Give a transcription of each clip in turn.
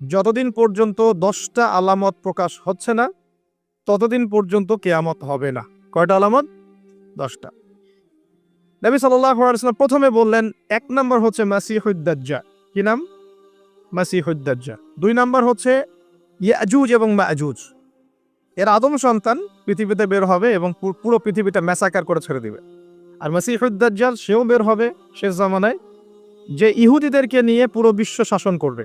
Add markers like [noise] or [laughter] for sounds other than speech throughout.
যতদিন পর্যন্ত দশটা আলামত প্রকাশ হচ্ছে না, ততদিন পর্যন্ত কেয়ামত হবে না। কয়টা আলামত? দশটা। নবী সাল্লাম প্রথমে বললেন, এক নম্বর হচ্ছে মাসিহুদ্দাজ্জা কি নাম? মাসিহুদ্দাজ্জা দুই নম্বর হচ্ছে ইয়াজুজ এবং মাজুজ। এর আদম সন্তান পৃথিবীতে বের হবে এবং পুরো পৃথিবীটা ম্যাসাকার করে ছেড়ে দিবে। আর মাসিহুদ্দাজ্জাল সেও বের হবে শেষ জামানায়, যে ইহুদিদেরকে নিয়ে পুরো বিশ্ব শাসন করবে।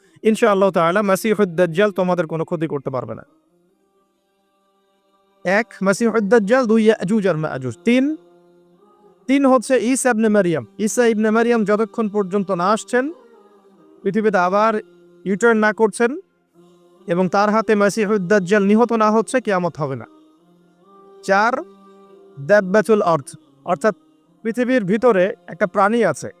ইনশা আল্লাহ তাআলা মাসিহুদ্দাজ্জাল তোমাদের কোনো ক্ষতি করতে পারবে না। এক মাসিহুদ্দাজ্জাল দুই, ইয়াজুজ আর মাজুজ। তিন তিন হচ্ছে ঈসা ইবনে মারিয়াম। ঈসা ইবনে মারিয়াম যতক্ষণ পর্যন্ত না আসছেন, পৃথিবীতে আবার ইউটার্ন না করছেন এবং তার হাতে মাসিহুদ্দাজ্জাল নিহত না হচ্ছে, কিয়ামত হবে না। চার, দাব্বাতুল অর্থ অর্থাৎ পৃথিবীর ভিতরে একটা প্রাণী আছে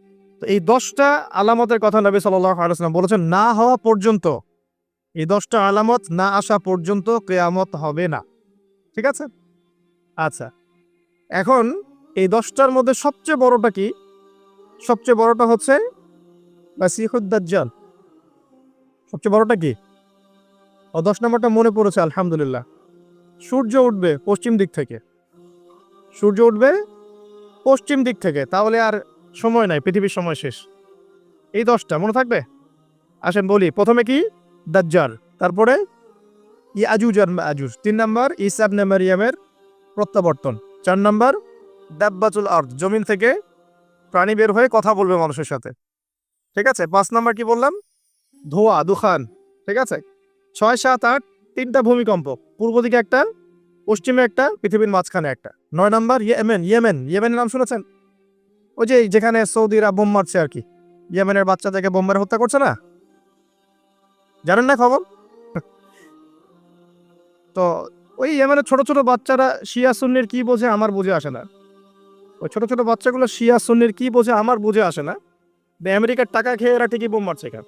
এই দশটা আলামতের কথা নবী আলাইসাল্লাম বলেছেন, না হওয়া পর্যন্ত, এই দশটা আলামত না আসা পর্যন্ত কেয়ামত হবে না। ঠিক আছে? আচ্ছা এখন এই দশটার মধ্যে সবচেয়ে বড়টা কি? সবচেয়ে বড়টা হচ্ছে বাসিহুদ্দাজ্জাল সবচেয়ে বড়টা কি? ও দশ নম্বরটা মনে পড়েছে, আলহামদুলিল্লাহ। সূর্য উঠবে পশ্চিম দিক থেকে। সূর্য উঠবে পশ্চিম দিক থেকে, তাহলে আর সময় নাই, পৃথিবীর সময় শেষ। এই দশটা, মনে থাকবে? আসেন বলি, প্রথমে কি? দাজ্জাল, তারপরে ই আজুজ আর মাজুজ। তিন নম্বর ইসাব মারিয়ামের প্রত্যাবর্তন। চার নম্বর, দাব্বাতুল আর্থ জমিন থেকে প্রাণী বের হয়ে কথা বলবে মানুষের সাথে। ঠিক আছে? পাঁচ নাম্বার কি বললাম? ধোয়া, দুখান। ঠিক আছে? ছয়, সাত, আট, তিনটা ভূমিকম্প। পূর্ব দিকে একটা, পশ্চিমে একটা, পৃথিবীর মাঝখানে একটা। নয় নাম্বার, ইয়েমেন ইয়েমেন। ইয়েমেনের নাম শুনেছেন? ওই যে যেখানে সৌদিরা বোম মারছে আর কি। ইয়েমেনের বাচ্চাদেরকে বোম মেরে হত্যা করছে না? জানেন না খবর? [laughs] তো ওই ইয়েমেনের ছোট ছোট বাচ্চারা শিয়া সুন্নির কি বোঝে আমার বুঝে আসে না। ওই ছোট ছোট বাচ্চাগুলো শিয়া সুন্নির কি বোঝে আমার বুঝে আসে না। আমেরিকার টাকা খেয়ে এরা ঠিকই বোম মারছে এখানে।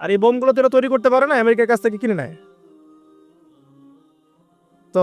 আর এই বোমগুলো তো এরা তৈরি করতে পারে না, আমেরিকার কাছ থেকে কিনে নেয়। তো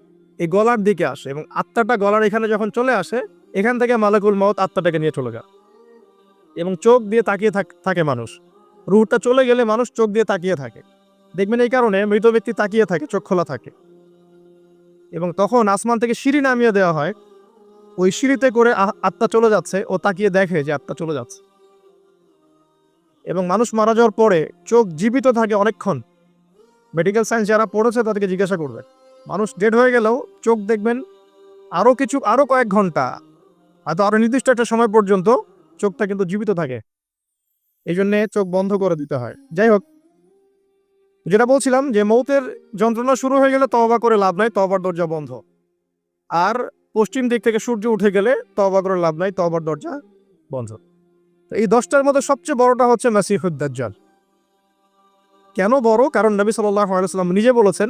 এই গলার দিকে আসে এবং আত্মাটা গলার এখানে যখন চলে আসে, এখান থেকে মালাকুল মত আত্মাটাকে নিয়ে চলে যায়। এবং চোখ দিয়ে তাকিয়ে থাক- মানুষ। রুহটা চলে গেলে মানুষ চোখ দিয়ে তাকিয়ে থাকে। দেখবেন এই কারণে মৃত ব্যক্তি তাকিয়ে থাকে, চোখ খোলা থাকে। এবং তখন আসমান থেকে সিঁড়ি নামিয়ে দেওয়া হয়। ওই সিঁড়িতে করে আত্মা চলে যাচ্ছে, ও তাকিয়ে দেখে যে আত্মা চলে যাচ্ছে। এবং মানুষ মারা যাওয়ার পরে চোখ জীবিত থাকে অনেকক্ষণ। মেডিকেল সায়েন্স যারা পড়েছে তাদেরকে জিজ্ঞাসা করবে। মানুষ ডেড হয়ে গেলেও চোখ দেখবেন আরও কিছু আরও কয়েক ঘণ্টা, হয়তো আরও নির্দিষ্ট একটা সময় পর্যন্ত চোখটা কিন্তু জীবিত থাকে। এই জন্যে চোখ বন্ধ করে দিতে হয়। যাই হোক, যেটা বলছিলাম যে মৌতের যন্ত্রণা শুরু হয়ে গেলে তওবা করে লাভ নাই তবার দরজা বন্ধ। আর পশ্চিম দিক থেকে সূর্য উঠে গেলে তবা করে লাভ নাই তবার দরজা বন্ধ। তো এই দশটার মধ্যে সবচেয়ে বড়টা হচ্ছে মাসিহুদ্দাজ্জাল কেন বড়? কারণ নবী আলাইসাল্লাম নিজে বলেছেন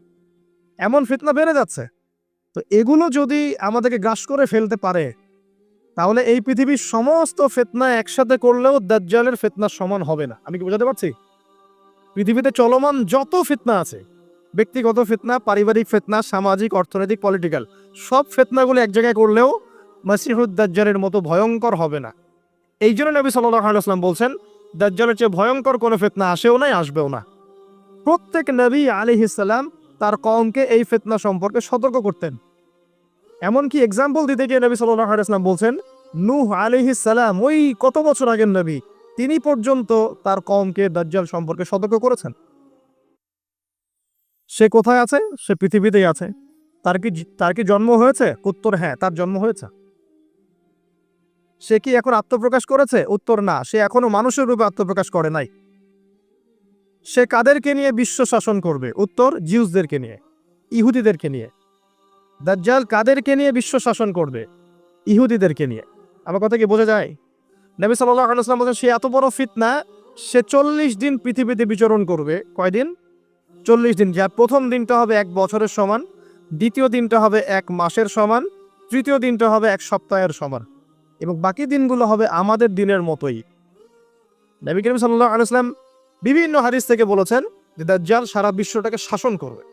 এমন ফিতনা বেড়ে যাচ্ছে। তো এগুলো যদি আমাদেরকে গ্রাস করে ফেলতে পারে, তাহলে এই পৃথিবীর সমস্ত ফেতনা একসাথে করলেও দাজ্জালের ফেতনা সমান হবে না। আমি কি বোঝাতে পারছি? পৃথিবীতে চলমান যত ফিতনা আছে, ব্যক্তিগত ফিতনা, পারিবারিক ফিতনা, সামাজিক, অর্থনৈতিক পলিটিক্যাল সব ফিতনাগুলো এক জায়গায় করলেও দাজ্জালের মতো ভয়ঙ্কর হবে না। এই জন্য নবী সাল্লাহ আলাইসলাম বলছেন, দাজ্জালের চেয়ে ভয়ঙ্কর কোনো ফেতনা আসেও নাই, আসবেও না। প্রত্যেক নবী আলিহিসাল্লাম তার কমকে এই ফিতনা সম্পর্কে সতর্ক করতেন। এমনকি এক্সাম্পল দিতে গিয়ে নবী সাল্লাহ বলছেন, নূহ আলিহিস সালাম, ওই কত বছর আগের নবী, তিনি পর্যন্ত তার কমকে দাজ্জাল সম্পর্কে সতর্ক করেছেন। সে কোথায় আছে? সে পৃথিবীতেই আছে। তার কি তার কি জন্ম হয়েছে? উত্তর হ্যাঁ তার জন্ম হয়েছে। সে কি এখন আত্মপ্রকাশ করেছে? উত্তর না, সে এখনও মানুষের রূপে আত্মপ্রকাশ করে নাই। সে কাদেরকে নিয়ে বিশ্ব শাসন করবে? উত্তর, জিউসদেরকে নিয়ে, ইহুদিদেরকে নিয়ে। দাজ্জাল কাদেরকে নিয়ে বিশ্ব শাসন করবে? ইহুদিদেরকে নিয়ে। আমার কথা কি বোঝা যায়? নবী আলাইসলাম বলছেন সে এত বড় ফিতনা, সে চল্লিশ দিন পৃথিবীতে বিচরণ করবে। কয়দিন চল্লিশ দিন। যা প্রথম দিনটা হবে এক বছরের সমান, দ্বিতীয় দিনটা হবে এক মাসের সমান, তৃতীয় দিনটা হবে এক সপ্তাহের সমান। এবং বাকি দিনগুলো হবে আমাদের দিনের মতোই। নবী করিম সাল্লাহ আলাইসলাম বিভিন্ন হাদিস থেকে বলেছেন যে দাজ্জাল সারা বিশ্বটাকে শাসন করবে।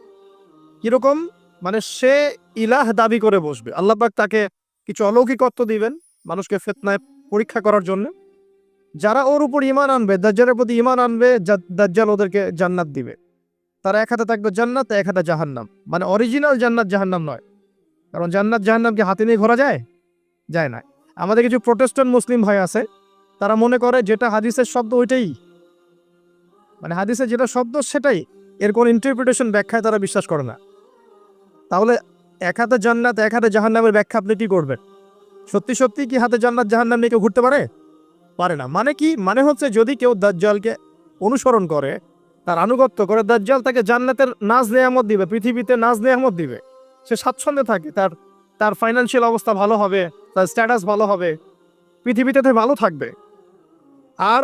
কীরকম? মানে সে ইলাহ দাবি করে বসবে। আল্লাহ পাক তাকে কিছু অলৌকিকত্ব দিবেন মানুষকে ফেতনায় পরীক্ষা করার জন্য। যারা ওর উপর ইমান আনবে, দাজ্জালের প্রতি ইমান আনবে দাজ্জাল ওদেরকে জান্নাত দিবে। তারা এক হাতে থাকবে জান্নাত, এক হাতে জাহান্নাম। মানে অরিজিনাল জান্নাত জাহান্নাম নয়। কারণ জান্নাত জাহান্নাম কি হাতে নিয়ে ঘোরা যায়? যায় না। আমাদের কিছু প্রোটেস্ট্যান্ট মুসলিম ভাই আছে, তারা মনে করে যেটা হাদিসের শব্দ ওইটাই। মানে হাদিসে যেটা শব্দ সেটাই। এর কোন ইন্টারপ্রিটেশন ব্যাখ্যায় তারা বিশ্বাস করে না। তাহলে এক হাতে জান্নাত, এক হাতে জাহান্নামের ব্যাখ্যা আপনি কি করবেন? সত্যি সত্যি কি হাতে জান্নাত, জাহান্নাম নিয়ে কেউ ঘুরতে পারে? পারে না। মানে কি? মানে হচ্ছে যদি কেউ দাজ্জালকে অনুসরণ করে, তার আনুগত্য করে, দাজ্জাল তাকে জান্নাতের নাজ নেয়ামত দিবে, পৃথিবীতে নাজ নেয়ামত দিবে। সে স্বাচ্ছন্দ্যে থাকে। তার তার ফাইন্যান্সিয়াল অবস্থা ভালো হবে, তার স্ট্যাটাস ভালো হবে, পৃথিবীতে ভালো থাকবে। আর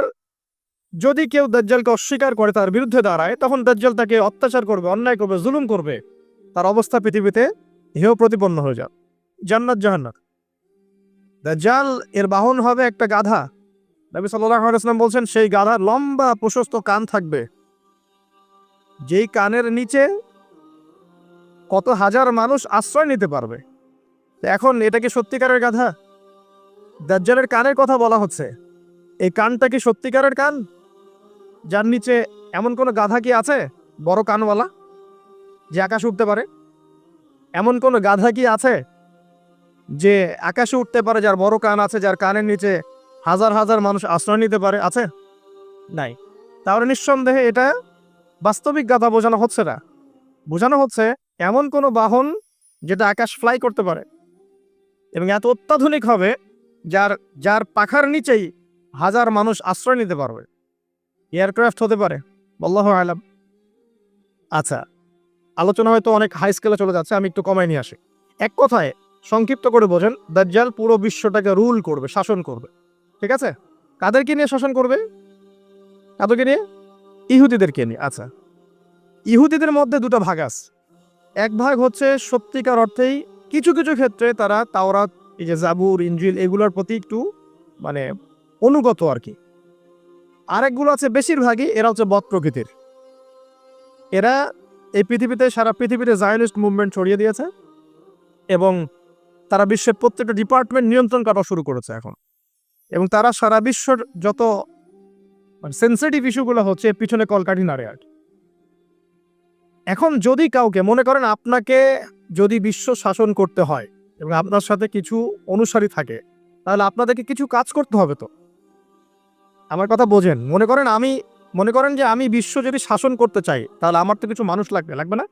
যদি কেউ দাজ্জালকে অস্বীকার করে তার বিরুদ্ধে দাঁড়ায়, তখন দাজ্জাল তাকে অত্যাচার করবে, অন্যায় করবে, জুলুম করবে। তার অবস্থা পৃথিবীতে হেয় প্রতিপন্ন হয়ে যাবে। জান্নাত, জাহান্নাত। দাজ্জাল এর বাহন হবে একটা গাধা। নবী আলাইহি বলছেন, সেই গাধার লম্বা প্রশস্ত কান থাকবে। যেই কানের নিচে কত হাজার মানুষ আশ্রয় নিতে পারবে। এখন এটা কি সত্যিকারের গাধা? দাজ্জালের কানের কথা বলা হচ্ছে। এই কানটা কি সত্যিকারের কান? যার নিচে এমন কোনো গাধা কি আছে? বড় কানওয়ালা, যে আকাশে উঠতে পারে? এমন কোনো গাধা কি আছে, যে আকাশে উঠতে পারে, যার বড় কান আছে, যার কানের নিচে হাজার হাজার মানুষ আশ্রয় নিতে পারে, আছে? নাই। তাহলে নিঃসন্দেহে এটা বাস্তবিক গাধা বোঝানো হচ্ছে না। বোঝানো হচ্ছে এমন কোনো বাহন যেটা আকাশ ফ্লাই করতে পারে। এবং এত অত্যাধুনিক হবে, যার যার পাখার নিচেই হাজার মানুষ আশ্রয় নিতে পারবে। এয়ারক্রাফট হতে পারে বল্লাহ আলাম। আচ্ছা আলোচনা হয়তো অনেক হাই স্কেলে চলে যাচ্ছে, আমি একটু কমাই নিয়ে আসি। এক কথায়, সংক্ষিপ্ত করে বোঝেন, দাজ্জাল পুরো বিশ্বটাকে রুল করবে, শাসন করবে, ঠিক আছে? কাদেরকে নিয়ে শাসন করবে? কাদেরকে নিয়ে? ইহুদিদেরকে নিয়ে আচ্ছা। ইহুদিদের মধ্যে দুটো ভাগ আছে। এক ভাগ হচ্ছে সত্যিকার অর্থেই কিছু কিছু ক্ষেত্রে তারা তাওরাত, এই যে জাবুর ইঞ্জিল এগুলোর প্রতি একটু মানে অনুগত আর কি। আরেকগুলো আছে বেশিরভাগই, এরা হচ্ছে বদ প্রকৃতির। এরা এই পৃথিবীতে, সারা পৃথিবীতে জায়নিস্ট মুভমেন্ট ছড়িয়ে দিয়েছে এবং তারা বিশ্বের প্রত্যেকটা ডিপার্টমেন্ট নিয়ন্ত্রণ করা শুরু করেছে এখন। এবং তারা সারা বিশ্বর যত মানে সেন্সিটিভ ইস্যুগুলো হচ্ছে পিছনে কলকাঠি নাড়ে আর। এখন যদি কাউকে, মনে করেন আপনাকে যদি বিশ্ব শাসন করতে হয় এবং আপনার সাথে কিছু অনুসারী থাকে, তাহলে আপনাদেরকে কিছু কাজ করতে হবে তো? আমার কথা বোঝেন। মনে করেন আমি, মনে করেন যে আমি বিশ্ব যদি শাসন করতে চাই, তাহলে আমার তো কিছু মানুষ লাগবে লাগবে না?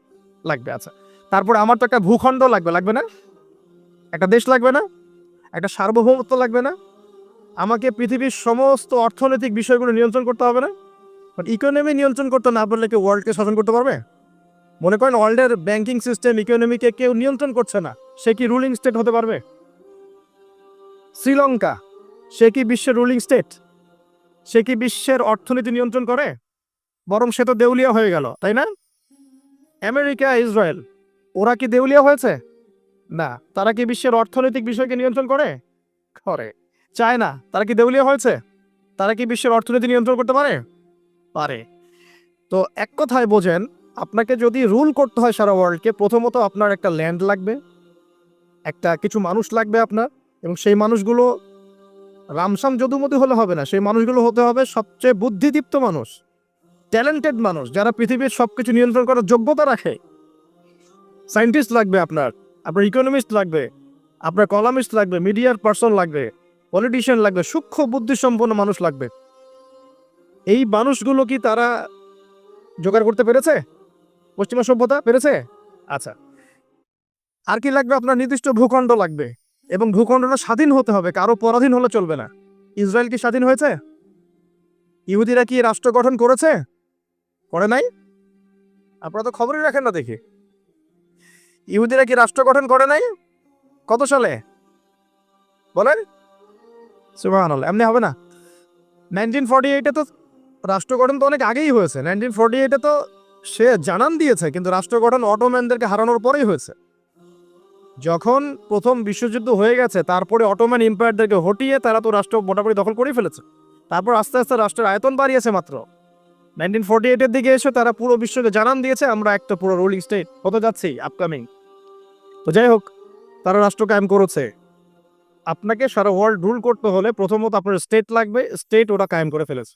লাগবে আচ্ছা। তারপরে আমার তো একটা ভূখণ্ড লাগবে লাগবে না? একটা দেশ লাগবে না? একটা সার্বভৌমত্ব লাগবে না? আমাকে পৃথিবীর সমস্ত অর্থনৈতিক বিষয়গুলো নিয়ন্ত্রণ করতে হবে না? বাট ইকোনমি নিয়ন্ত্রণ করতে না পারলে কেউ ওয়ার্ল্ডকে শাসন করতে পারবে? মনে করেন ওয়ার্ল্ডের ব্যাংকিং সিস্টেম ইকোনমিকে কেউ নিয়ন্ত্রণ করছে না, সে কি রুলিং স্টেট হতে পারবে? শ্রীলঙ্কা, সে কি বিশ্বের রুলিং স্টেট সে কি বিশ্বের অর্থনীতি নিয়ন্ত্রণ করে? বরং সে তো দেউলিয়া হয়ে গেল, তাই না? আমেরিকা, ইসরায়েল, ওরা কি দেউলিয়া হয়েছে? না, তারা কি বিশ্বের অর্থনৈতিক বিষয়কে নিয়ন্ত্রণ করে? করে। চায় না তারা কি দেউলিয়া হয়েছে? তারা কি বিশ্বের অর্থনীতি নিয়ন্ত্রণ করতে পারে? পারে। তো এক কথায় বোঝেন, আপনাকে যদি রুল করতে হয় সারা ওয়ার্ল্ডকে, প্রথমত আপনার একটা ল্যান্ড লাগবে, একটা কিছু মানুষ লাগবে আপনার, এবং সেই মানুষগুলো রামসাম যদুমতি হলে হবে না, সেই মানুষগুলো হতে হবে সবচেয়ে বুদ্ধিদীপ্ত মানুষ ট্যালেন্টেড মানুষ, যারা পৃথিবীর সব কিছু নিয়ন্ত্রণ করার যোগ্যতা রাখে। সায়েন্টিস্ট লাগবে আপনার আপনার ইকোনমিস্ট লাগবে, আপনার কলামিস্ট লাগবে মিডিয়ার পার্সন লাগবে পলিটিশিয়ান লাগবে, সূক্ষ্ম বুদ্ধিসম্পন্ন মানুষ লাগবে। এই মানুষগুলো কি তারা জোগাড় করতে পেরেছে? পশ্চিমা সভ্যতা পেরেছে? আচ্ছা। আর কি লাগবে আপনার নির্দিষ্ট ভূখণ্ড লাগবে? এবং ভূখণ্ডটা স্বাধীন হতে হবে, কারও পরাধীন হলে চলবে না। ইসরায়েল কি স্বাধীন হয়েছে? ইহুদিরা কি রাষ্ট্র গঠন করেছে? করে নাই? আপনারা তো খবরই রাখেন না দেখি। ইহুদিরা কি রাষ্ট্র গঠন করে নাই? কত সালে? বলেন। সুবহানাল্লাহ, এমনি হবে না। নাইনটিন ফর্টি এইটে তো রাষ্ট্র গঠন তো অনেক আগেই হয়েছে। নাইনটিন ফর্টি এইটে তো সে জানান দিয়েছে, কিন্তু রাষ্ট্র গঠন অটোম্যানদেরকে হারানোর পরেই হয়েছে। যখন প্রথম বিশ্বযুদ্ধ হয়ে গেছে, তারপরে অটোম্যান এম্পায়ারদেরকে হটিয়ে তারা তো রাষ্ট্র মোটামুটি দখল করেই ফেলেছে। তারপর আস্তে আস্তে রাষ্ট্রের আয়তন বাড়িয়েছে মাত্র। নাইনটিন ফোর্টি এইটের দিকে এসে তারা পুরো বিশ্বকে জানান দিয়েছে, আমরা একটা পুরো রুলিং স্টেট হতে যাচ্ছি আপকামিং তো যাই হোক, তারা রাষ্ট্র কায়েম করেছে। আপনাকে সারা ওয়ার্ল্ড রুল করতে হলে প্রথমত আপনার স্টেট লাগবে স্টেট ওরা কায়েম করে ফেলেছে।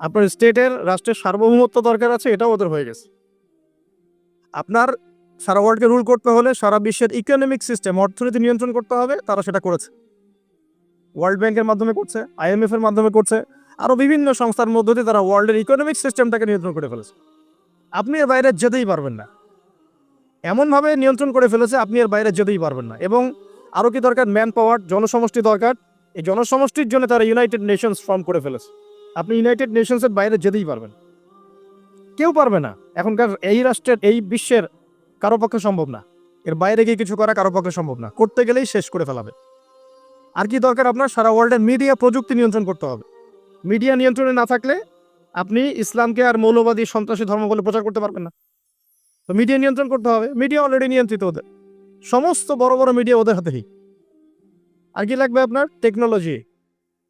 আপনার স্টেটের রাষ্ট্রের সার্বভৌমত্ব দরকার আছে, এটাও ওদের হয়ে গেছে। আপনার সারা ওয়ার্ল্ডকে রুল করতে হলে সারা বিশ্বের ইকোনমিক সিস্টেম অর্থনীতি নিয়ন্ত্রণ করতে হবে, তারা সেটা করেছে। ওয়ার্ল্ড ব্যাংকের মাধ্যমে করছে আইএমএফ এর মাধ্যমে করছে, আরও বিভিন্ন সংস্থার মধ্য দিয়ে তারা ওয়ার্ল্ডের ইকোনমিক সিস্টেমটাকে নিয়ন্ত্রণ করে ফেলেছে। আপনি এর বাইরে যেতেই পারবেন না। এমনভাবে নিয়ন্ত্রণ করে ফেলেছে, আপনি এর বাইরে যেতেই পারবেন না। এবং আরও কি দরকার? ম্যান পাওয়ার জনসমষ্টি দরকার। এই জনসমষ্টির জন্য তারা ইউনাইটেড নেশনস ফর্ম করে ফেলেছে। আপনি ইউনাইটেড নেশনসের বাইরে যেতেই পারবেন। কেউ পারবে না। এখনকার এই রাষ্ট্রের, এই বিশ্বের কারও পক্ষে সম্ভব না। এর বাইরে গিয়ে কিছু করা কারও পক্ষে সম্ভব না। করতে গেলেই শেষ করে ফেলাবে। আর কি দরকার আপনার? সারা ওয়ার্ল্ডের মিডিয়া প্রযুক্তি নিয়ন্ত্রণ করতে হবে। মিডিয়া নিয়ন্ত্রণে না থাকলে আপনি ইসলামকে আর মৌলবাদী, সন্ত্রাসী ধর্ম বলে প্রচার করতে পারবেন না। তো মিডিয়া নিয়ন্ত্রণ করতে হবে। মিডিয়া অলরেডি নিয়ন্ত্রিত ওদের। সমস্ত বড় বড় মিডিয়া ওদের হাতেই। আর কি লাগবে আপনার? টেকনোলজি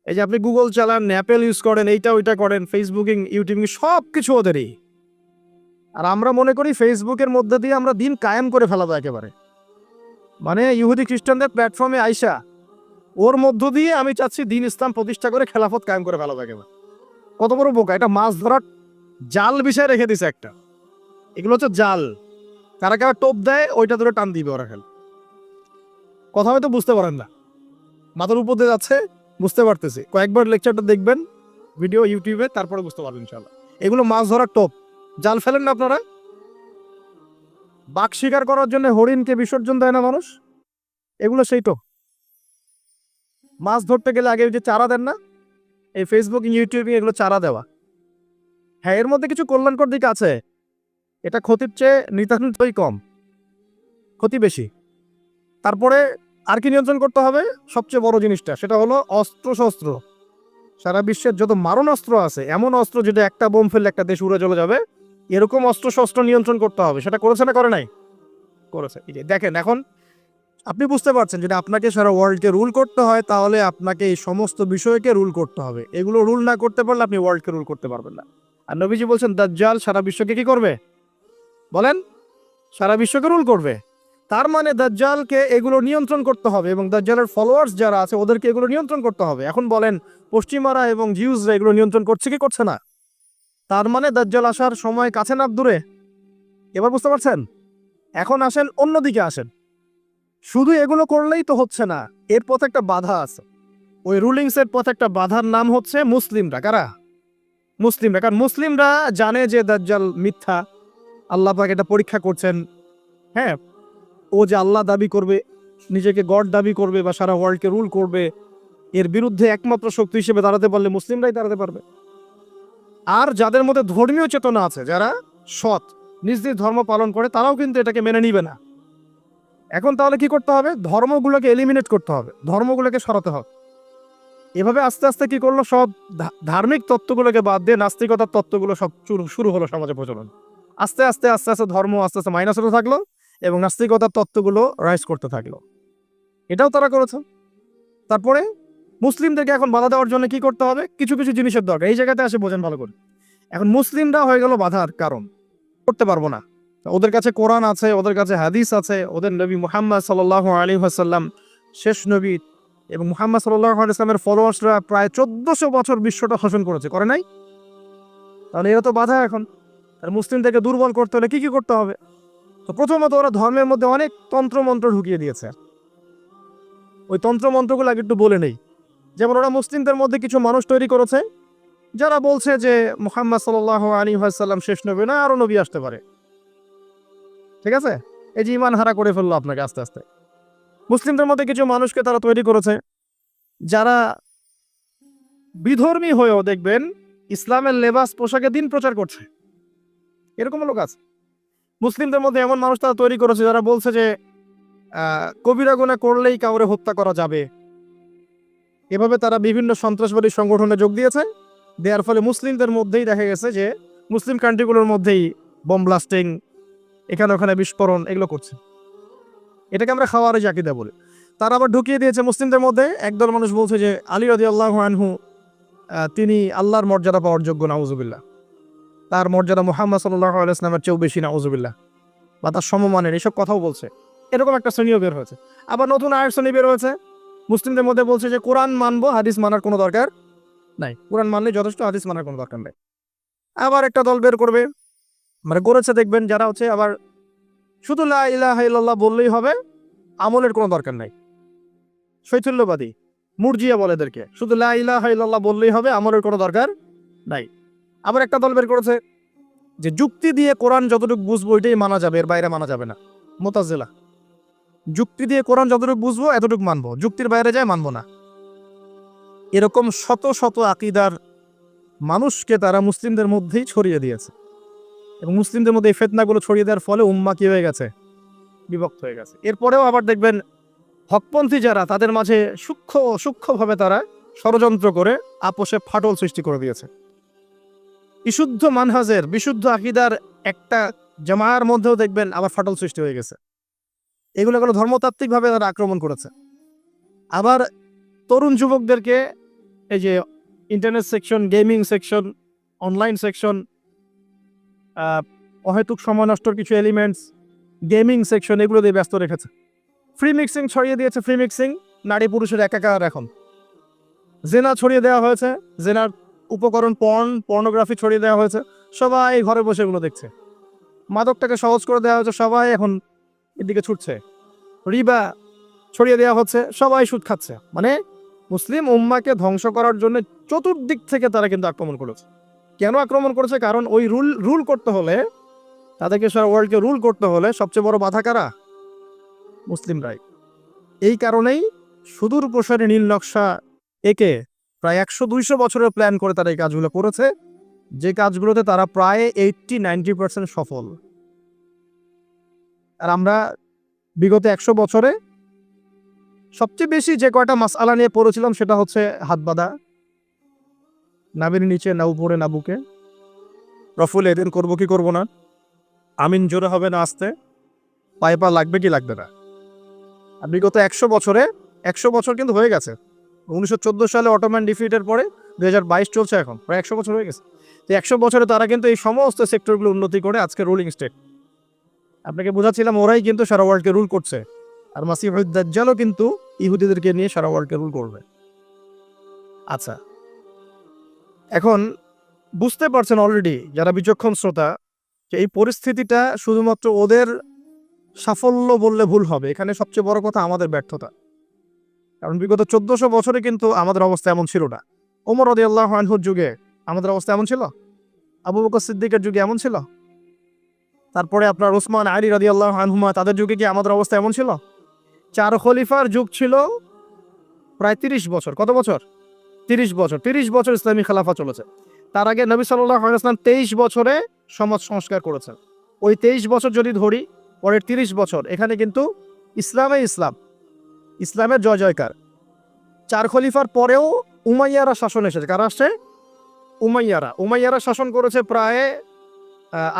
এই যে আপনি গুগল চালান অ্যাপেল ইউজ করেন, এইটা ওইটা করেন ফেসবুকিং ইউটিউবিং সব কিছু ওদেরই। আর আমরা মনে করি ফেসবুকের মধ্যে দিয়ে আমরা দিন কায়েম করে ফেলাবো একেবারে। মানে ইহুদি খ্রিস্টানদের প্ল্যাটফর্মে আইসা, ওর মধ্য দিয়ে আমি চাচ্ছি দিন ইসলাম প্রতিষ্ঠা করে খেলাফত কায়েম করে ফেলাবো একেবারে। কত বড় বোকা, এটা মাছ ধরার জাল বিষয় রেখে দিছে একটা। এগুলো হচ্ছে জাল। কারা কারা টোপ দেয়, ওইটা ধরে টান দিবে ওরা খেলে। কথা হয়তো বুঝতে পারেন না। মাথার উপর দিয়ে যাচ্ছে, বুঝতে পারতেছি। কয়েকবার লেকচারটা দেখবেন ভিডিও ইউটিউবে তারপরে বুঝতে পারবেন ইনশাল্লাহ এগুলো মাছ ধরার টোপ। জাল ফেলেন না আপনারা? বাঘ শিকার করার জন্য হরিণকে বিসর্জন দেয় না মানুষ? এগুলো সেই তো। মাছ ধরতে গেলে আগে যে চারা দেন না? এই ফেসবুক ইউটিউবে এগুলো চারা দেওয়া। হ্যাঁ এর মধ্যে কিছু কল্যাণকর দিক আছে। এটা ক্ষতির চেয়ে নিতান্তই কম। ক্ষতি বেশি। তারপরে আর কি নিয়ন্ত্রণ করতে হবে? সবচেয়ে বড় জিনিসটা, সেটা হলো অস্ত্র শস্ত্র সারা বিশ্বের যত মারণ অস্ত্র আছে, এমন অস্ত্র যেটা একটা বোম ফেললে একটা দেশ উড়ে চলে যাবে এরকম অস্ত্র শস্ত্র নিয়ন্ত্রণ করতে হবে। সেটা করেছে না করে নাই? করেছে। এই যে দেখেন, এখন আপনি বুঝতে পারছেন, যদি আপনাকে সারা ওয়ার্ল্ডকে রুল করতে হয়, তাহলে আপনাকে এই সমস্ত বিষয়কে রুল করতে হবে। এগুলো রুল না করতে পারলে আপনি ওয়ার্ল্ডকে রুল করতে পারবেন না। আর নবীজি বলছেন, দাজ্জাল সারা বিশ্বকে কি করবে? বলেন, সারা বিশ্বকে রুল করবে। তার মানে দাজ্জালকে এগুলো নিয়ন্ত্রণ করতে হবে এবং দাজ্জালের ফলোয়ার্স যারা আছে, ওদেরকে এগুলো নিয়ন্ত্রণ করতে হবে। এখন বলেন, পশ্চিমারা এবং জিউসরা এগুলো নিয়ন্ত্রণ করছে কি করছে না? তার মানে দাজ্জাল আসার সময় কাছে না দূরে? এবার বুঝতে পারছেন? এখন আসেন, অন্যদিকে আসেন। শুধু এগুলো করলেই তো হচ্ছে না, এর পথে একটা বাধা আছে। ওই রুলিংসের পথে একটা বাধার নাম হচ্ছে মুসলিমরা। কারা? মুসলিমরা। কারণ মুসলিমরা জানে যে দাজ্জাল মিথ্যা। আল্লাহ পাক এটা পরীক্ষা করছেন। হ্যাঁ ও যে আল্লাহ দাবি করবে, নিজেকে গড দাবি করবে বা সারা ওয়ার্ল্ডকে রুল করবে, এর বিরুদ্ধে একমাত্র শক্তি হিসেবে দাঁড়াতে পারলে মুসলিমরাই দাঁড়াতে পারবে। আর যাদের মধ্যে ধর্মীয় চেতনা আছে, যারা সৎ, নিজ নিজ ধর্ম পালন করে, তারাও কিন্তু এটাকে মেনে নিবে না। এখন তাহলে কি করতে হবে? ধর্মগুলোকে এলিমিনেট করতে হবে, ধর্মগুলোকে সরাতে হবে। এভাবে আস্তে আস্তে কি করল? সব ধার্মিক তত্ত্বগুলোকে বাদ দিয়ে নাস্তিকতার তত্ত্বগুলো সব শুরু হলো সমাজে প্রচলন। আস্তে আস্তে আস্তে আস্তে ধর্ম আস্তে আস্তে মাইনাস হতে থাকল এবং নাস্তিকতার তত্ত্বগুলো রাইজ করতে থাকল। এটাও তারা করেছে। তারপরে মুসলিমদেরকে এখন বাধা দেওয়ার জন্য কি করতে হবে? কিছু কিছু জিনিসের দরকার। এই জায়গাতে আসে, বোঝেন ভালো করে। এখন মুসলিমরা হয়ে গেল বাধার কারণ। করতে পারব না। ওদের কাছে কোরআন আছে, ওদের কাছে হাদিস আছে, ওদের নবী মুহাম্মদ সাল্লাহ আলী হাসাল্লাম শেষ নবী এবং মুহাম্মদ সাল্লাহ ইসলামের ফলোয়ার্সরা প্রায় চোদ্দশো বছর বিশ্বটা শাসন করেছে। করে নাই? তাহলে এরা তো বাধা এখন। আর মুসলিমদেরকে দুর্বল করতে হলে কি কি করতে হবে? তো প্রথমত ওরা ধর্মের মধ্যে অনেক তন্ত্রমন্ত্র ঢুকিয়ে দিয়েছে। ওই তন্ত্রমন্ত্রগুলো আগে একটু বলে নেই। যেমন ওরা মুসলিমদের মধ্যে কিছু মানুষ তৈরি করেছে, যারা বলছে যে মোহাম্মদ সাল্লাহ আলী সাল্লাম শেষ নবী না আরও নবী আসতে পারে। ঠিক আছে? এই যে ইমান হারা করে ফেলল আপনাকে আস্তে আস্তে। মুসলিমদের মধ্যে কিছু মানুষকে তারা তৈরি করেছে, যারা বিধর্মী হয়েও দেখবেন ইসলামের লেবাস পোশাকে দিন প্রচার করছে। এরকম লোক আছে। মুসলিমদের মধ্যে এমন মানুষ তারা তৈরি করেছে যারা বলছে যে কবিরা গুণা করলেই কাউরে হত্যা করা যাবে। এভাবে তারা বিভিন্ন সন্ত্রাসবাদী সংগঠনে যোগ দিয়েছে। দেওয়ার ফলে মুসলিমদের মধ্যেই দেখা গেছে যে, মুসলিম কান্ট্রিগুলোর মধ্যেই বোম ব্লাস্টিং এখানে ওখানে বিস্ফোরণ, এগুলো করছে। এটাকে আমরা খাওয়ার জাকিদা বলি। তারা আবার ঢুকিয়ে দিয়েছে মুসলিমদের মধ্যে। একদল মানুষ বলছে যে, আলী রদি আল্লাহ আনহু তিনি আল্লাহর মর্যাদা পাওয়ার যোগ্য, নাউজুবিল্লাহ। তার মর্যাদা মোহাম্মদ সাল্লাহ আলাইসলামের চেয়েও বেশি না ওজুবিল্লাহ বা তার সমমানের, এসব কথাও বলছে। এরকম একটা শ্রেণীও বের হয়েছে। আবার নতুন আয়ের শ্রেণি বের হয়েছে। মুসলিমদের মধ্যে বলছে যে কোরআন মানবো হাদিস মানার কোনো দরকার নাই। কোরআন মানলে যথেষ্ট হাদিস মানার কোনো দরকার নেই। আবার একটা দল বের করবে মানে করেছে দেখবেন যারা হচ্ছে আবার শুধু লা ইলাহা ইল্লাল্লাহ বললেই হবে আমলের কোনো দরকার নাই। শৈথল্যবাদী মুরজিয়া বলে এদেরকে শুধু লা ইলাহা ইল্লাল্লাহ বললেই হবে আমলের কোনো দরকার নাই। আবার একটা দল বের করেছে যে যুক্তি দিয়ে কোরআন যতটুকু বুঝব এটাই মানা যাবে এর বাইরে মানা যাবে না। মোতাজেলা যুক্তি দিয়ে কোরআন যতটুকু বুঝব, এতটুকু মানবো। যুক্তির বাইরে যায়, মানবো না। এরকম শত শত আকিদার মানুষকে তারা মুসলিমদের মধ্যেই ছড়িয়ে দিয়েছে। এবং মুসলিমদের মধ্যে এই ফেতনাগুলো ছড়িয়ে দেওয়ার ফলে উম্মা কি হয়ে গেছে? বিভক্ত হয়ে গেছে। এরপরেও আবার দেখবেন হকপন্থী যারা, তাদের মাঝে সূক্ষ্ম, সূক্ষ্মভাবে তারা ষড়যন্ত্র করে আপোষে ফাটল সৃষ্টি করে দিয়েছে। বিশুদ্ধ মানহাজের, বিশুদ্ধ আকিদার একটা জামায়ার মধ্যেও দেখবেন আবার ফাটল সৃষ্টি হয়ে গেছে। এগুলো কোনো ধর্মতাত্ত্বিকভাবে তারা আক্রমণ করেছে। আবার তরুণ যুবকদেরকে এই যে internet section gaming section online section অহেতুক সময় নষ্টর কিছু এলিমেন্টস গেমিং সেকশন এগুলো দিয়ে ব্যস্ত রেখেছে। ফ্রি মিক্সিং ছড়িয়ে দিয়েছে ফ্রি মিক্সিং নারী পুরুষের একাকার এখন। জেনা ছড়িয়ে দেওয়া হয়েছে, জেনার উপকরণ পর্ন পর্নোগ্রাফি ছড়িয়ে দেওয়া হয়েছে, সবাই ঘরে বসে এগুলো দেখছে। মাদকটাকে সহজ করে দেওয়া হয়েছে, সবাই এখন এদিকে ছুটছে। রিবা ছড়িয়ে দেওয়া হচ্ছে, সবাই সুদ খাচ্ছে। মানে মুসলিম উম্মাকে ধ্বংস করার জন্য চতুর্দিক থেকে তারা কিন্তু আক্রমণ করেছে। কেন আক্রমণ করেছে? কারণ ওই রুল রুল করতে হলে, তাদেরকে সারা ওয়ার্ল্ডকে রুল করতে হলে সবচেয়ে বড় বাধা কারা? মুসলিমরাই। এই কারণেই সুদূর প্রসারী নীল নকশা একে প্রায় একশো দুইশো বছরের প্ল্যান করে তারা এই কাজগুলো করেছে। যে কাজগুলোতে তারা প্রায় এইটটি নাইনটি পার্সেন্ট সফল। আর আমরা বিগত একশো বছরে সবচেয়ে বেশি যে কয়টা মাসআলা নিয়ে পড়েছিলাম সেটা হচ্ছে হাত বাঁধা নাবির নিচে, না উপরে, না বুকে। রফুল, এদিন করব কি করব না? আমিন, জোরে হবে না আসতে? পায়ে পা লাগবে কি লাগবে না? আর বিগত একশো বছরে, একশো বছর কিন্তু হয়ে গেছে। উনিশশো চোদ্দ সালে অটোম্যান ডিফিটের পরে দু হাজার বাইশ চলছে এখন, প্রায় একশো বছর হয়ে গেছে। তো একশো বছরে তারা কিন্তু এই সমস্ত সেক্টরগুলো উন্নতি করে আজকে রুলিং স্টেট। আপনাকে বোঝাচ্ছিলাম, ওরাই কিন্তু সারা ওয়ার্ল্ডকে রুল করছে। আর মাসিহুদ্দাজ্জালও কিন্তু ইহুদিদেরকে নিয়ে সারা ওয়ার্ল্ডকে রুল করবে। আচ্ছা এখন বুঝতে পারছেন অলরেডি যারা বিচক্ষণ শ্রোতা, যে এই পরিস্থিতিটা শুধুমাত্র ওদের সাফল্য বললে ভুল হবে। এখানে সবচেয়ে বড় কথা আমাদের ব্যর্থতা। কারণ বিগত চোদ্দশো বছরে কিন্তু আমাদের অবস্থা এমন ছিল না। ওমর রদি আল্লাহ আনহুর যুগে আমাদের অবস্থা এমন ছিল? আবু বকর সিদ্দিকের যুগে এমন ছিল? তারপরে আপনার ওসমান আলী রাদি আল্লাহ আনহুমা, তাদের যুগে কি আমাদের অবস্থা এমন ছিল? চার খলিফার যুগ ছিল প্রায় তিরিশ বছর। কত বছর? তিরিশ বছর। তিরিশ বছর ইসলামী খেলাফা চলেছে। তার আগে নবী সাল্লাহ ইসলাম তেইশ বছরে সমাজ সংস্কার করেছেন। ওই তেইশ বছর যদি ধরি, পরের তিরিশ বছর, এখানে কিন্তু ইসলামে ইসলাম, ইসলামের জয় জয়কার। চার খলিফার পরেও উমাইয়ারা শাসন এসেছে। কারা আসছে? উমাইয়ারা। উমাইয়ারা শাসন করেছে প্রায়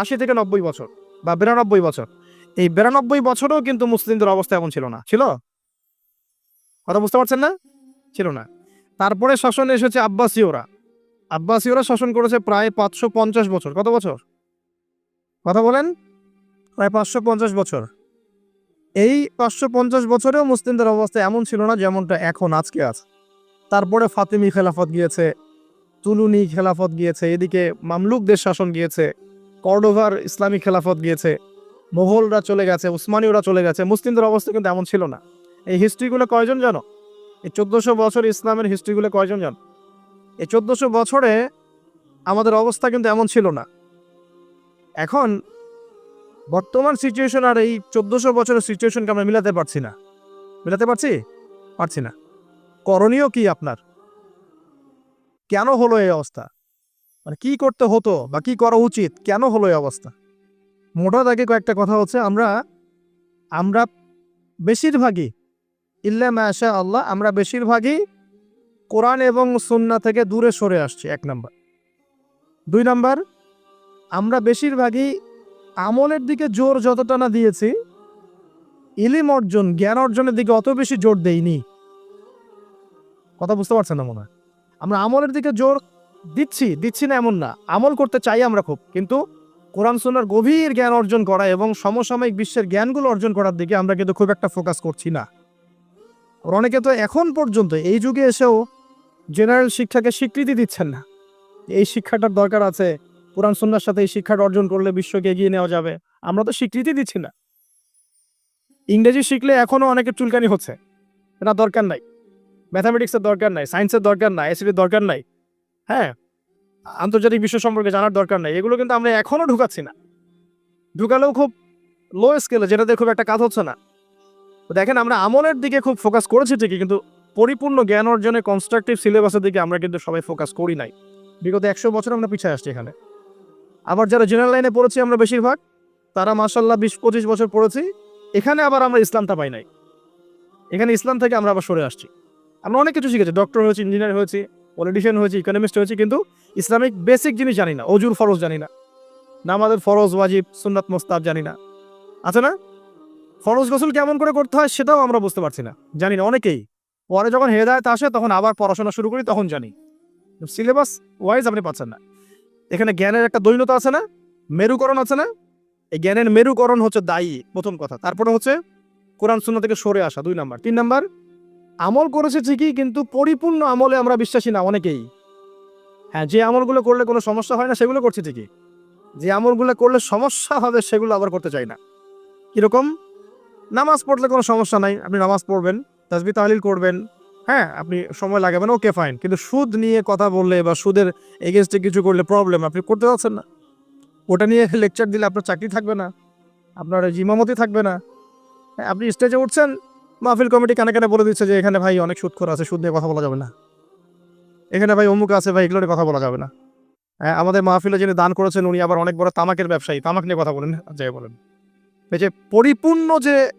আশি থেকে নব্বই বছর। বা বিরানব্বই বছর। এই বিরানব্বই বছরেও কিন্তু মুসলিমদের অবস্থা এমন ছিল না। ছিল? কথা বুঝতে পারছেন না? ছিল না। তারপরে শাসন এসেছে আব্বাসীয়রা। আব্বাসীয়রা শাসন করেছে প্রায় পাঁচশো পঞ্চাশ বছর। কত বছর? কথা বলেন। প্রায় পাঁচশো পঞ্চাশ বছর। এই পাঁচশো পঞ্চাশ বছরেও মুসলিমদের অবস্থা এমন ছিল না যেমনটা এখন আজকে আছে। তারপরে ফাতিমি খেলাফত গিয়েছে, তুলুনি খেলাফত গিয়েছে, এদিকে মামলুকদের শাসন গিয়েছে। কর্ডোভার ইসলামী খেলাফত গিয়েছে। মোগলরা চলে গেছে, উসমানীয়রা চলে গেছে। মুসলিমদের অবস্থা কিন্তু এমন ছিল না। এই হিস্ট্রিগুলো কয়জন জানো? এই চোদ্দোশো বছর ইসলামের হিস্ট্রিগুলো কয়জন জানো? এই চোদ্দোশো বছরে আমাদের অবস্থা কিন্তু এমন ছিল না। এখন বর্তমান সিচুয়েশন আর এই চোদ্দোশো বছরের সিচুয়েশনকে আমরা মিলাতে পারছি না। মিলাতে পারছি? পারছি না। করণীয় কি আপনার? কেন হলো এই অবস্থা? মানে কি করতে হতো বা কি করা উচিত? কেন হলো এই অবস্থা? মোটা দাগে কয়েকটা কথা হচ্ছে, আমরা আমরা বেশিরভাগই, ইল্লা মাশা আল্লাহ, আমরা বেশিরভাগই কোরআন এবং সুন্না থেকে দূরে সরে আসছি, এক নাম্বার। দুই নাম্বার, আমরা বেশিরভাগই আমলের দিকে জোর যতটা না দিয়েছি, ইলিম অর্জন, জ্ঞান অর্জনের দিকে অত বেশি জোর দেইনি। কথা বুঝতে পারছেন না মনে হয়? আমরা আমলের দিকে জোর দিচ্ছি দিচ্ছি না এমন না। আমল করতে চাই আমরা খুব, কিন্তু কোরআন সুন্নার গভীর জ্ঞান অর্জন করা এবং সমসাময়িক বিশ্বের জ্ঞানগুলো অর্জন করার দিকে আমরা কিন্তু খুব একটা ফোকাস করছি না। অনেকে তো এখন পর্যন্ত এই যুগে এসেও জেনারেল শিক্ষাকে স্বীকৃতি দিচ্ছেন না। এই শিক্ষাটার দরকার আছে, কোরআন সুন্নার সাথে এই শিক্ষাটা অর্জন করলে বিশ্বকে এগিয়ে নেওয়া যাবে, আমরা তো স্বীকৃতি দিচ্ছি না। ইংরেজি শিখলে এখনও অনেকের চুলকানি হচ্ছে না দরকার নাই। ম্যাথামেটিক্সের দরকার নাই সায়েন্সের দরকার নাই এসির দরকার নাই। হ্যাঁ আন্তর্জাতিক বিশ্ব সম্পর্কে জানার দরকার নাই। এগুলো কিন্তু আমরা এখনও ঢুকাচ্ছি না। ঢুকালেও খুব লো স্কেলে যেটাতে খুব একটা কাজ হচ্ছে না। দেখেন, আমরা আমলের দিকে খুব ফোকাস করেছি ঠিকই, কিন্তু পরিপূর্ণ জ্ঞান অর্জনে কনস্ট্রাকটিভ সিলেবাসের দিকে আমরা কিন্তু সবাই ফোকাস করি নাই। বিগত একশো বছর আমরা পিছিয়ে আসছি এখানে। আবার যারা জেনারেল লাইনে পড়েছি আমরা বেশিরভাগ, তারা মাসাল্লাহ বিশ, পঁচিশ বছর পড়েছি। এখানে আবার আমরা ইসলামটা পাই নাই। এখানে ইসলাম থেকে আমরা আবার সরে আসছি। আমরা অনেক কিছু শিখেছি। ডক্টর হয়েছি ইঞ্জিনিয়ার হয়েছি। পলিটিশিয়ান হয়েছি ইকোনমিস্ট হয়েছি, কিন্তু ইসলামিক বেসিক জিনিস জানি না, অজুর ফরজ জানি না, নামাজের ফরজ, ওয়াজিব, সুন্নাত মোস্তাব জানি না। আছে না? ফরজ গোসল কেমন করে করতে হয় সেটাও আমরা বুঝতে পারছি না, জানি না, অনেকেই। পরে যখন হেদায়ত আসে, তখন আবার পড়াশোনা শুরু করি, তখন জানি। সিলেবাস ওয়াইজ আপনি পাচ্ছেন না। এখানে জ্ঞানের একটা দৈন্যতা আছে না? মেরুকরণ আছে না? এই জ্ঞানের মেরুকরণ হচ্ছে দায়ী, প্রথম কথা। তারপরে হচ্ছে কোরআন শূন্য থেকে সরে আসা, দুই নাম্বার। তিন নাম্বার আমল করেছে ঠিকই কিন্তু পরিপূর্ণ আমলে আমরা বিশ্বাসী না অনেকেই। হ্যাঁ যে আমলগুলো করলে কোনো সমস্যা হয় না সেগুলো করছি ঠিকই। যে আমলগুলো করলে সমস্যা হবে সেগুলো আবার করতে চাই না। কীরকম? নামাজ পড়লে কোনো সমস্যা নাই আপনি নামাজ পড়বেন তাজবি তাহলিল করবেন হ্যাঁ আপনি সময় লাগাবেন ওকে ফাইন। কিন্তু সুদ নিয়ে কথা বললে বা সুদের এগেনস্টে কিছু করলে প্রবলেম আপনি করতে পারছেন না। ওটা নিয়ে লেকচার দিলে আপনার চাকরি থাকবে না আপনার জিমামতি থাকবে না। হ্যাঁ, আপনি স্টেজে উঠছেন মাহফিল কমিটি কানে কানে বলে দিচ্ছে যে, এখানে ভাই অনেক সুদখোর আছে, সুদ নিয়ে কথা বলা যাবে না। এখানে ভাই অমুক আছে, ভাই এগুলো কথা বলা যাবে না। হ্যাঁ আমাদের মাহফিলে যিনি দান করেছেন, উনি আবার অনেক বড় তামাকের ব্যবসায়ী। তামাক নিয়ে কথা বলেন, যাই বলেন। এই যে পরিপূর্ণ যে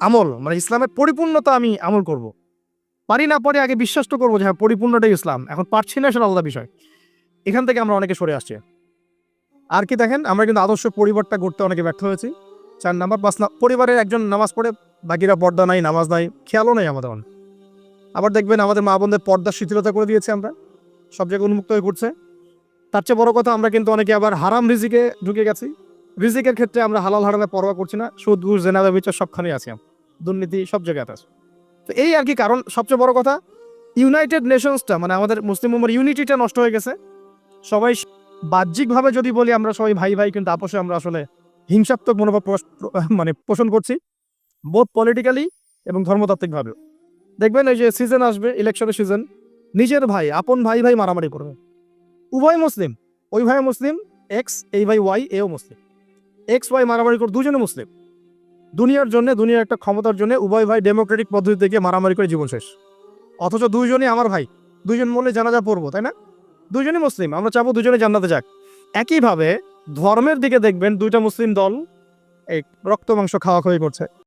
আমল মানে ইসলামের পরিপূর্ণতা আমি আমল করব। পারি না পারি আগে বিশ্বাস তো করব যে হ্যাঁ পরিপূর্ণটাই ইসলাম। এখন পারছি না সেটা আলাদা বিষয়। এখান থেকে আমরা অনেকে সরে আসছি। আর কি দেখেন, আমরা কিন্তু আদর্শ পরিবারটা গড়তে অনেকে ব্যর্থ হয়েছি। চার নাম্বার পাঁচ না, পরিবারের একজন নামাজ পড়ে, বাকিরা পর্দা নাই, নামাজ নাই, খেয়ালও নেই আমাদের অনেক। আবার দেখবেন আমাদের মা বোনদের পর্দার শিথিলতা করে দিয়েছে আমরা, সব জায়গায় উন্মুক্ত হয়ে ঘুরছে। তার চেয়ে বড় কথা, আমরা কিন্তু অনেকে আবার হারাম রিজিকে ঢুকে গেছি। রিজিকের ক্ষেত্রে আমরা হালাল হারামে পরোয়া করছি না, সুদ, ঘুষ জেনাদা বিচার সবখানেই আছি দুর্নীতি সব জায়গায় আছে। তো এই আর কি কারণ, সবচেয়ে বড় কথা ইউনাইটেড নেশনসটা মানে আমাদের মুসলিম উম্মার ইউনিটিটা নষ্ট হয়ে গেছে। সবাই বাহ্যিকভাবে যদি বলি আমরা সবাই ভাই ভাই কিন্তু আপোষে আমরা আসলে হিংসাত্মক মনোভাব মানে পোষণ করছি বোধ পলিটিক্যালি এবং ধর্মতাত্ত্বিকভাবেও। দেখবেন এই যে সিজন আসবে ইলেকশনের সিজন নিজের ভাই, আপন ভাই ভাই মারামারি করবে। উভয় মুসলিম, ওই ভাই মুসলিম এক্স এই ভাই ওয়াই এও মুসলিম। এক্স ওয়াই মারামারি করে দুজনে মুসলিম। দুনিয়ার জন্য, দুনিয়ার একটা ক্ষমতার জন্য উভয় ভাই ডেমোক্রেটিক পদ্ধতি থেকে মারামারি করে জীবন শেষ। অথচ দুইজনই আমার ভাই, দুইজন মূল্যে জানাজা পড়ব, তাই না? দুইজনই মুসলিম, আমরা চাবো দুজনে জান্নাতে যাক। একইভাবে ধর্মের দিকে দেখবেন দুইটা মুসলিম দল এই রক্ত মাংস খাওয়া খাওয়াই করছে।